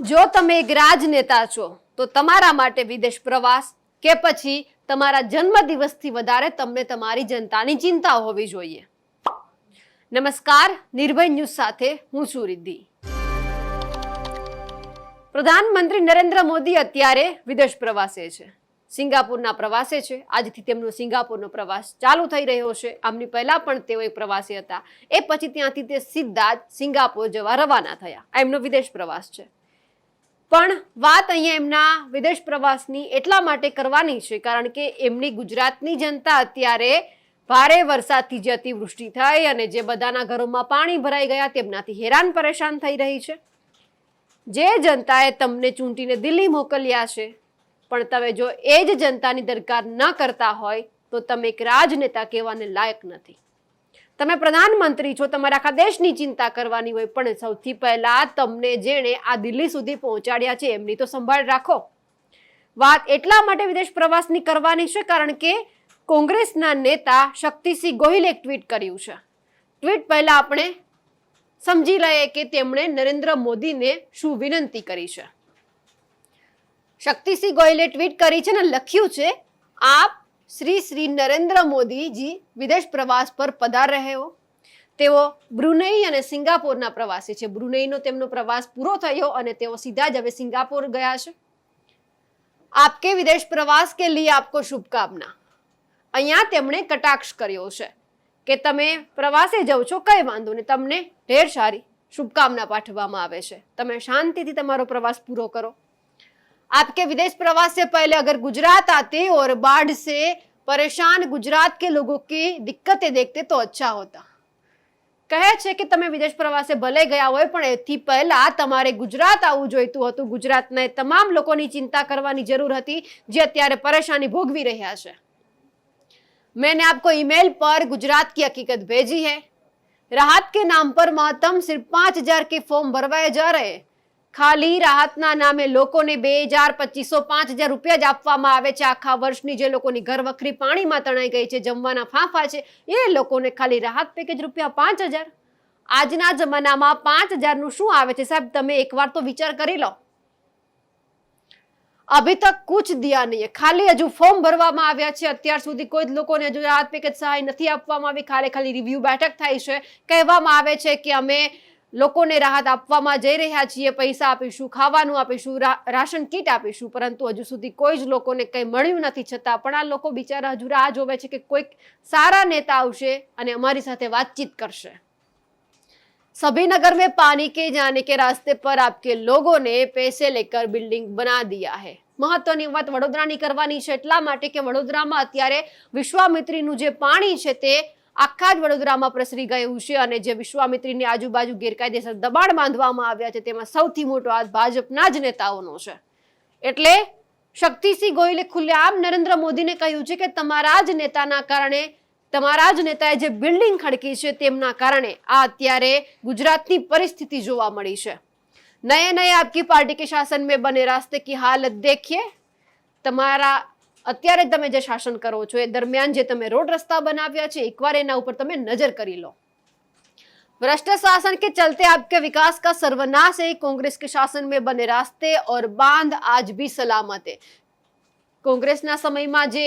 જો તમે એક રાજનેતા છો, તો તમારા માટે વિદેશ પ્રવાસ કે પછી તમારા જન્મદિવસથી વધારે તમને તમારી જનતાની ચિંતા હોવી જોઈએ. નમસ્કાર, નિર્ભય ન્યૂઝ સાથે હું છું રિદ્ધિ. પ્રધાનમંત્રી નરેન્દ્ર મોદી અત્યારે વિદેશ પ્રવાસે છે. સિંગાપુરના પ્રવાસે છે. આજથી તેમનો સિંગાપુરનો પ્રવાસ ચાલુ થઈ રહ્યો છે. આમની પહેલા પણ તેઓ એક પ્રવાસી હતા. એ પછી ત્યાંથી તે સીધા જ સિંગાપુર જવા રવાના થયા. એમનો વિદેશ પ્રવાસ છે. પણ વાત અહીંયા એમના વિદેશ પ્રવાસની એટલા માટે કરવાની છે, કારણ કે એમની ગુજરાતની જનતા અત્યારે ભારે વરસાદથી જે અતિવૃષ્ટિ થઈ અને જે બધાના ઘરોમાં પાણી ભરાઈ ગયા તેમનાથી હેરાન પરેશાન થઈ રહી છે. જે જનતાએ તમને ચૂંટીને દિલ્હી મોકલ્યા છે, પણ તમે જો એ જ જનતાની દરકાર ન કરતા હોય, તો તમે એક રાજનેતા કહેવાને લાયક નથી. તમે પ્રધાનમંત્રી છો, તમારે આખા દેશની ચિંતા કરવાની હોય, પણ સૌથી પહેલા તમને જેણે આ દિલ્હી સુધી પહોંચાડ્યા છે, એમની તો સંભાળ રાખો. વાત એટલા માટે વિદેશ પ્રવાસની કરવાની છે, કારણ કે કોંગ્રેસના નેતા શક્તિસિંહ ગોહિલે ટ્વીટ કર્યું છે. ટ્વીટ પહેલા આપણે સમજી લઈએ કે તેમણે નરેન્દ્ર મોદીને શું વિનંતી કરી છે. શક્તિસિંહ ગોયલે ટ્વીટ કરી છે ને લખ્યું છે, આપ શ્રી શ્રી નરેન્દ્ર મોદીજી વિદેશ પ્રવાસ પર પધાર રહે હો તેઓ બ્રુનેઈ અને સિંગાપોરના પ્રવાસી છે. બ્રુનેઈનો તેમનો પ્રવાસ પૂરો થયો અને તેઓ સીધા જ હવે સિંગાપોર ગયા છે. આપકે વિદેશ પ્રવાસ કે લીએ આપકો શુભકામના. અહીંયા તેમણે કટાક્ષ કર્યો છે કે તમે પ્રવાસે જાઓ છો, કઈ વાંધો નહીં. તમને ઢેર સારી શુભકામના પાઠવવામાં આવે છે. તમે શાંતિથી તમારો પ્રવાસ પૂરો કરો. आपके विदेश प्रवास से पहले अगर गुजरात आते और बाढ़ से परेशान गुजरात के लोगों की दिक्कतें देखते तो अच्छा होता કહે છે કે તમે વિદેશ પ્રવાસે ભલે ગયા હોય પણ એથી પહેલા તમારે ગુજરાત આવવું જોઈતું હતું ગુજરાતના એ તમામ લોકોની ચિંતા કરવાની જરૂર હતી જે અત્યારે પરેશાની ભોગવી રહ્યા છે मैंने आपको ईमेल पर गुजरात की हकीकत भेजी है राहत के नाम पर महत्तम सिर्फ पांच हजार के फॉर्म भरवाए जा रहे हैं ખાલી રાહતના નામે લોકોને બે હજાર પચીસો પાંચ હજાર રૂપિયા જ આપવામાં આવે છે. આખા વર્ષની જે લોકોની ઘર વખરી પાણીમાં તણાઈ ગઈ છે, જમવાના ફાંફા છે, એ લોકોને ખાલી રાહત પેકેજ રૂપિયા પાંચ હજાર. આજના જમાનામાં પાંચ હજારનું શું આવે છે? સાહેબ, તમે એકવાર તો વિચાર કરી લો. અભી તક કુછ દિયા નહીં ખાલી હજુ ફોર્મ ભરવામાં આવ્યા છે. અત્યાર સુધી કોઈ જ લોકોને હજુ રાહત પેકેજ સહાય નથી આપવામાં આવી. ખાલી ખાલી રિવ્યુ બેઠક થાય છે. કહેવામાં આવે છે કે અમે લોકોને રાહત આપવામાં જઈ રહ્યા છીએ પૈસા આપીશું ખાવાનું આપીશું રા- રાશન કીટ આપીશું પરંતુ હજુ સુધી કોઈ જ લોકોને કંઈ મળ્યું નથી છતાં પણ આ લોકો બિચારા હજુ રાહ જોવે છે કે કોઈક સારા નેતા આવશે અને અમારી સાથે વાતચીત કરશે सभी नगर में पानी के जाने के रास्ते पर आपके लोगों ने पैसे लेकर बिल्डिंग बना दिया है મહત્વની વાત વડોદરાની કરવાની છે એટલા માટે કે વડોદરામાં અત્યારે વિશ્વામિત્રીનું જે પાણી છે તે આખા જ વડોદરામાં પ્રસરી ગયું છે અને જે વિશ્વામિત્રીની આજુબાજુ ગેરકાયદેસર દબાણ બાંધવામાં આવ્યા છે, તેમાં સૌથી મોટો હાથ ભાજપના જ નેતાઓનો છે. એટલે શક્તિસિંહ ગોયલે ખુલ્લેઆમ નરેન્દ્ર મોદીને કહ્યું છે કે તમારા જ નેતાના કારણે, તમારા જ નેતાએ જે બિલ્ડિંગ ખડકી છે તેમના કારણે આ અત્યારે ગુજરાતની પરિસ્થિતિ જોવા મળી છે. નયે નયે આપકી પાર્ટી કે શાસન મેં બને રાસ્તે કી હાલત દેખીએ? તમારા અત્યારે તમે જે શાસન કરો છો એ દરમિયાન જે તમે રોડ રસ્તા બનાવ્યા છે એકવાર એના ઉપર તમે નજર કરી લો भ्रष्ट शासन के चलते आपके विकास का सर्वनाश है कांग्रेस के शासन में बने रास्ते और बांध आज भी सलामत है કોંગ્રેસના સમયમાં જે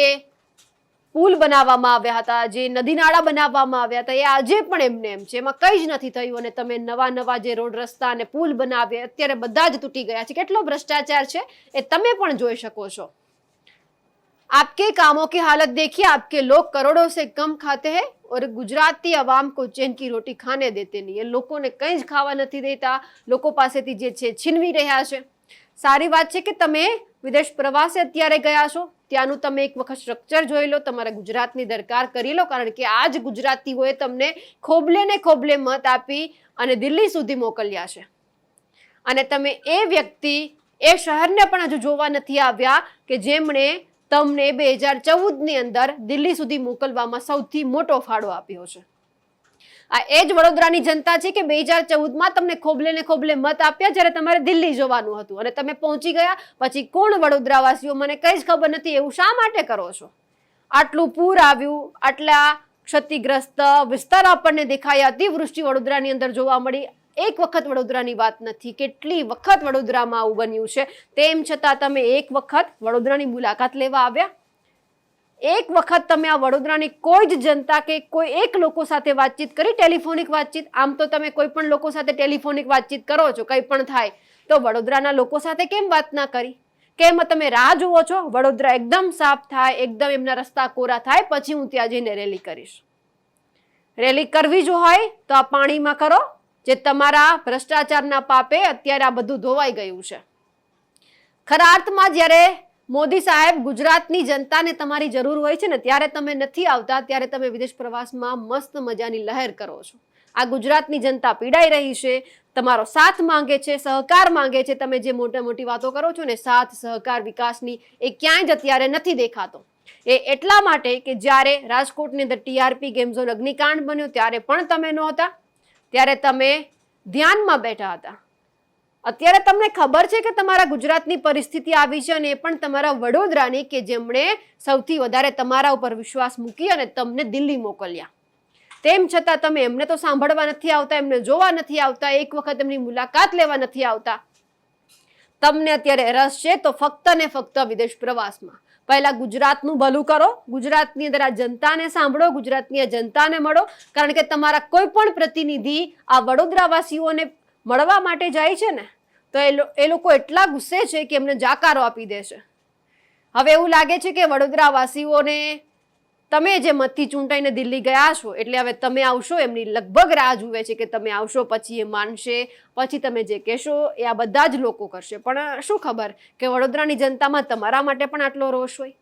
પુલ બનાવવામાં આવ્યા હતા જે નદી નાળા બનાવવામાં આવ્યા હતા એ આજે પણ એમને એમ છે એમાં કંઈ જ નથી થયું અને તમે નવા નવા જે રોડ રસ્તા અને પુલ બનાવ્યા અત્યારે બધા જ તૂટી ગયા છે કેટલો ભ્રષ્ટાચાર છે એ તમે પણ જોઈ શકો છો आपके कामों की हालत देखिए आपके लोग करोड़ों से कम खाते हैं और ગુજરાતી અવામ को ચેન કી રોટી ખાને દેતે નહીં એ લોકોને કંઈ જ ખાવા નથી દેતા લોકો પાસેથી જે છે છીનવી રહ્યા છે સારી વાત છે કે તમે વિદેશ પ્રવાસે અત્યારે ગયા છો ત્યાંનું તમે એક વખત સ્ટ્રક્ચર જોઈ લો તમારા ગુજરાતની દરકાર કરી લો કારણ કે આ જ ગુજરાતીઓએ તમને ખોબલે ને ખોબલે મત આપી અને દિલ્હી સુધી મોકલ્યા છે અને તમે એ વ્યક્તિ એ શહેરને પણ હજુ જોવા નથી આવ્યા કે જેમણે તમને બે હજાર ચૌદની અંદર દિલ્હી સુધી મોકલવામાં સૌથી મોટો ફાળો આપ્યો છે. આ એ જ વડોદરાની જનતા છે કે બે હજાર ચૌદમાં તમને ખોબલે ને ખોબલે મત આપ્યા જ્યારે તમારે દિલ્હી જવાનું હતું અને તમે પહોંચી ગયા, પછી કોણ વડોદરાવાસીઓ? મને કઈ જ ખબર નથી, એવું શા માટે કરો છો? આટલું પૂર આવ્યું, આટલા ક્ષતિગ્રસ્ત વિસ્તાર આપણને દેખાયા, અતિવૃષ્ટિ વડોદરાની અંદર જોવા મળી એક વખત વડોદરાની વાત નથી. કેટલી વખત વડોદરામાં આવું બન્યું છે? તેમ છતાં તમે એક વખત વડોદરાની મુલાકાત લેવા આવ્યા? એક વખત તમે આ વડોદરાની કોઈ જ જનતા કે કોઈ એક લોકો સાથે વાતચીત કરી? ટેલિફોનિક વાતચીત? આમ તો તમે કોઈ પણ લોકો સાથે ટેલિફોનિક વાતચીત કરો છો, કંઈ પણ થાય. તો વડોદરાના લોકો સાથે કેમ વાત ના કરી? કેમ તમે રાહ જુઓ છો? વડોદરા એકદમ સાફ થાય, એકદમ એમના રસ્તા કોરા થાય, પછી હું ત્યાં જઈને રેલી કરીશ. રેલી કરવી જો હોય તો આ પાણીમાં કરો જે તમારા ભ્રષ્ટાચારના પાપે અત્યારે આ બધું ધોવાઈ ગયું છે. ખરા અર્થમાં જ્યારે મોદી સાહેબ ગુજરાતની જનતાને તમારી જરૂર હોય છે ને, ત્યારે તમે નથી આવતા, ત્યારે તમે વિદેશ પ્રવાસમાં મસ્ત મજાની લહેર કરો છો. આ ગુજરાતની જનતા પીડાઈ રહી છે, તમારો સાથ માંગે છે, સહકાર માંગે છે, તમે જે મોટા મોટી વાતો કરો છો ને, સાથ, સહકાર, વિકાસની એ ક્યાંય જ અત્યારે નથી દેખાતો. એ એટલા માટે કે જ્યારે રાજકોટની અંદર ટીઆરપી ગેમ ઝોન અગ્નિકાંડ બન્યો, ત્યારે પણ તમે નહોતા. ત્યારે તમે ધ્યાનમાં બેઠા હતા. અત્યારે તમને ખબર છે કે તમારા ગુજરાતની પરિસ્થિતિ આવી છે અને એ પણ તમારા વડોદરાની કે જેમણે સૌથી વધારે તમારા ઉપર વિશ્વાસ મૂકી અને તમને દિલ્હી મોકલ્યા. તેમ છતાં તમે એમને તો સાંભળવા નથી આવતા, એમને જોવા નથી આવતા, એક વખત એમની મુલાકાત લેવા નથી આવતા. તમને અત્યારે રસ છે તો ફક્ત ને ફક્ત વિદેશ પ્રવાસમાં. પહેલા ગુજરાતનું ભલું કરો, ગુજરાતની અંદર આ જનતાને સાંભળો, ગુજરાતની આ જનતાને મળો, કારણ કે તમારા કોઈ પણ પ્રતિનિધિ આ વડોદરાવાસીઓને મળવા માટે જાય છે ને, તો એ લોકો એટલા ગુસ્સે છે કે એમને જાકારો આપી દે છે. હવે એવું લાગે છે કે વડોદરાવાસીઓને તમે જે મતથી ચૂંટાઈને દિલ્હી ગયા છો, એટલે હવે તમે આવશો, એમની લગભગ રાહ જુએ છે કે તમે આવશો, પછી એ માનશે, પછી તમે જે કહેશો એ આ બધા જ લોકો કરશે. પણ શું ખબર કે વડોદરાની જનતામાં તમારા માટે પણ આટલો રોષ હોય?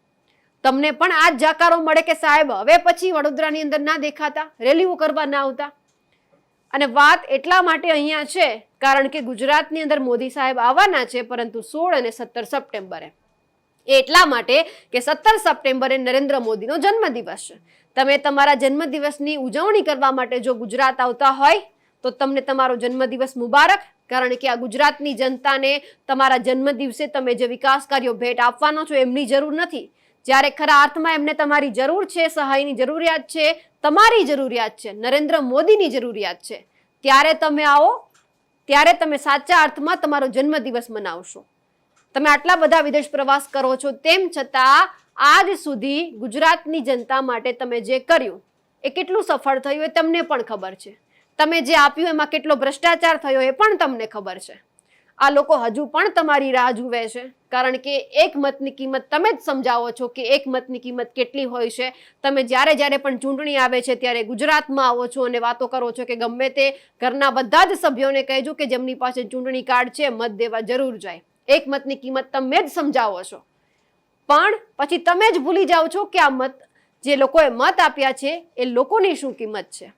તમને પણ આ જ જાકારો મળે કે સાહેબ હવે પછી વડોદરાની અંદર ના દેખાતા, રેલીઓ કરવા ના આવતા? અને વાત એટલા માટે અહીંયા છે, કારણ કે ગુજરાતની અંદર મોદી સાહેબ આવવાના છે, પરંતુ સોળ અને સત્તર સપ્ટેમ્બરે. એ એટલા માટે કે સત્તર સપ્ટેમ્બરે નરેન્દ્ર મોદીનો જન્મદિવસ છે. તમે તમારા જન્મદિવસની ઉજવણી કરવા માટે જો ગુજરાત આવતા હોય, તો તમને તમારો જન્મદિવસ મુબારક, કારણ કે આ ગુજરાતની જનતાને તમારા જન્મદિવસે તમે જે વિકાસ કાર્યો ભેટ આપવાનો છો એમની જરૂર નથી. જ્યારે ખરા અર્થમાં એમને તમારી જરૂર છે, સહાયની જરૂરિયાત છે, તમારી જરૂરિયાત છે, નરેન્દ્ર મોદીની જરૂરિયાત છે, ત્યારે તમે આવો, ત્યારે તમે સાચા અર્થમાં તમારો જન્મદિવસ મનાવશો. તમે આટલા બધા વિદેશ પ્રવાસ કરો છો, તેમ છતાં આજ સુધી ગુજરાતની જનતા માટે તમે જે કર્યું, એ કેટલું સફળ થયું એ તમને પણ ખબર છે. તમે જે આપ્યું એમાં કેટલો ભ્રષ્ટાચાર થયો એ પણ તમને ખબર છે. આ લોકો હજુ પણ તમારી રાહ જુએ છે, કારણ કે એક મતની કિંમત તમે જ સમજાવો છો કે એક મતની કિંમત કેટલી હોય છે. તમે જ્યારે જ્યારે પણ ચૂંટણી આવે છે ત્યારે ગુજરાતમાં આવો છો અને વાતો કરો છો કે ગમે તે ઘરના બધા જ સભ્યોને કહેજો કે જેમની પાસે ચૂંટણી કાર્ડ છે, મત દેવા જરૂર જાય. એક મતની કિંમત તમે જ સમજાવો છો. પણ પછી તમે જ ભૂલી જાઓ છો કે આ મત જે લોકોએ મત આપ્યા છે, એ લોકોની શું કિંમત છે?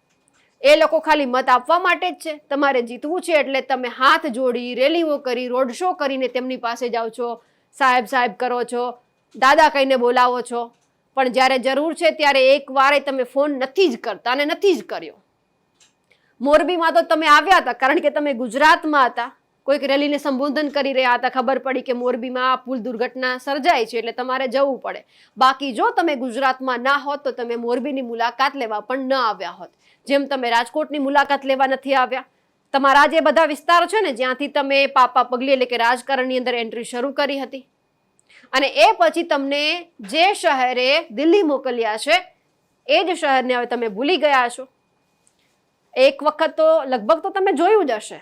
એ લોકો ખાલી મત આપવા માટે જ છે. તમારે જીતવું છે એટલે તમે હાથ જોડી, રેલીઓ કરી, રોડ શો કરીને તેમની પાસે જાઓ છો. સાહેબ સાહેબ કરો છો. દાદા કહીને બોલાવો છો. પણ જ્યારે જરૂર છે ત્યારે એક વારે તમે ફોન નથી જ કરતા અને નથી જ કર્યો. મોરબીમાં તો તમે આવ્યા હતા, કારણ કે તમે ગુજરાતમાં હતા. કોઈક રેલીને સંબોધન કરી રહ્યા હતા. ખબર પડી કે મોરબીમાં પુલ દુર્ઘટના સર્જાય છે એટલે તમારે જવું પડે. બાકી જો તમે ગુજરાતમાં ના હોત તો તમે મોરબીની મુલાકાત લેવા પણ ન આવ્યા હોત. જેમ તમે રાજકોટની મુલાકાત લેવા નથી આવ્યા. તમારા જે બધા વિસ્તારો છે ને, જ્યાંથી તમે પાપા પગલી એટલે કે રાજકારણની અંદર એન્ટ્રી શરૂ કરી હતી. અને એ પછી તમને જે શહેરે દિલ્હી મોકલ્યા છે, એ જ શહેરને હવે તમે ભૂલી ગયા છો. એક વખત તો લગભગ તો તમે જોયું જ હશે.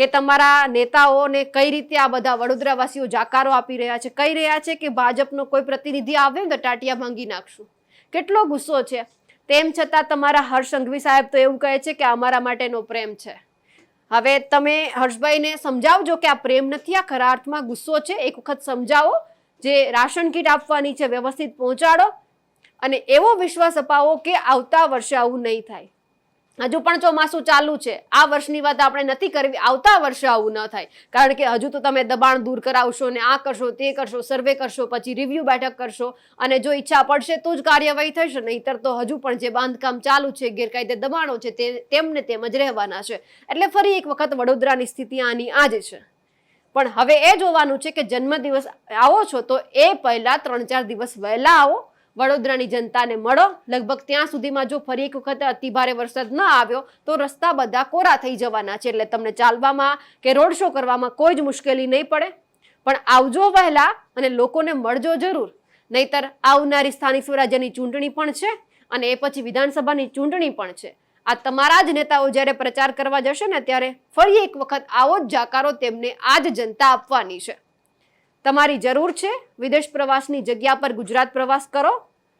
કે તમારા નેતાઓને કઈ રીતે આ બધા વડોદરાવાસીઓ જાકારો આપી રહ્યા છે? કહી રહ્યા છે કે ભાજપનો કોઈ પ્રતિનિધિ આવે ને તો ટાટિયા ભાંગી નાખશું. કેટલો ગુસ્સો છે. તેમ છતાં તમારા હર્ષ સંઘવી સાહેબ તો એવું કહે છે કે અમારા માટેનો પ્રેમ છે. હવે તમે હર્ષભાઈને સમજાવજો કે આ પ્રેમ નથી, આ ખરા અર્થમાં ગુસ્સો છે. એક વખત સમજાવો જે રાશન કીટ આપવાની છે, વ્યવસ્થિત પહોંચાડો અને એવો વિશ્વાસ અપાવો કે આવતા વર્ષે આવું નહીં થાય. હજુ પણ ચોમાસું ચાલુ છે, આ વર્ષની વાત આપણે નથી કરવી, આવતા વર્ષે આવું ન થાય. કારણ કે હજુ તો તમે દબાણ દૂર કરાવશો ને આ કરશો, તે કરશો, સર્વે કરશો, પછી રિવ્યૂ બેઠક કરશો, અને જો ઈચ્છા પડશે તો જ કાર્યવાહી થશે, નહીતર તો હજુ પણ જે બાંધકામ ચાલુ છે, ગેરકાયદે દબાણો છે, તે તેમને તેમ જ રહેવાના છે. એટલે ફરી એક વખત વડોદરાની સ્થિતિ આની આ જ છે. પણ હવે એ જોવાનું છે કે જન્મદિવસ આવો છો તો એ પહેલા ત્રણ ચાર દિવસ વહેલા આવો વડોદરાની જનતાને મળો. લગભગ ત્યાં સુધીમાં જો ફરી એક વખત અતિભારે વરસાદ ન આવ્યો, તો રસ્તા બધા કોરા થઈ જવાના છે. એટલે તમને ચાલવામાં કે રોડ શો કરવામાં કોઈ જ મુશ્કેલી નહીં પડે. પણ આવજો વહેલા અને લોકોને મળજો જરૂર. નહીતર આવનારી સ્થાનિક સ્વરાજ્યની ચૂંટણી પણ છે અને એ પછી વિધાનસભાની ચૂંટણી પણ છે. આ તમારા જ નેતાઓ જ્યારે પ્રચાર કરવા જશે ને ત્યારે ફરી એક વખત આવો જ જાકારો તેમને આ જ જનતા આપવાની છે. તમારી જરૂર છે. વિદેશ પ્રવાસની જગ્યા પર ગુજરાત પ્રવાસ કરો.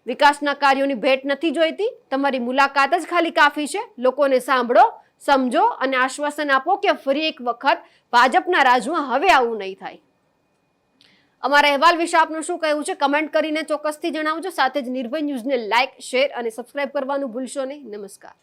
વિકાસના કાર્યોની ભેટ નથી જોઈતી. તમારી મુલાકાત જ ખાલી કાફી છે. લોકોને સાંભળો, સમજો અને આશ્વાસન આપો કે ફરી એક વખત ભાજપના રાજમાં હવે આવું નહીં થાય. અમારા અહેવાલ વિશે આપનું શું કહેવું છે? કમેન્ટ કરીને ચોક્કસથી જણાવજો. સાથે જ નિર્ભય ન્યૂઝને લાઇક, શેર અને સબસ્ક્રાઇબ કરવાનું ભૂલશો નહીં. નમસ્કાર.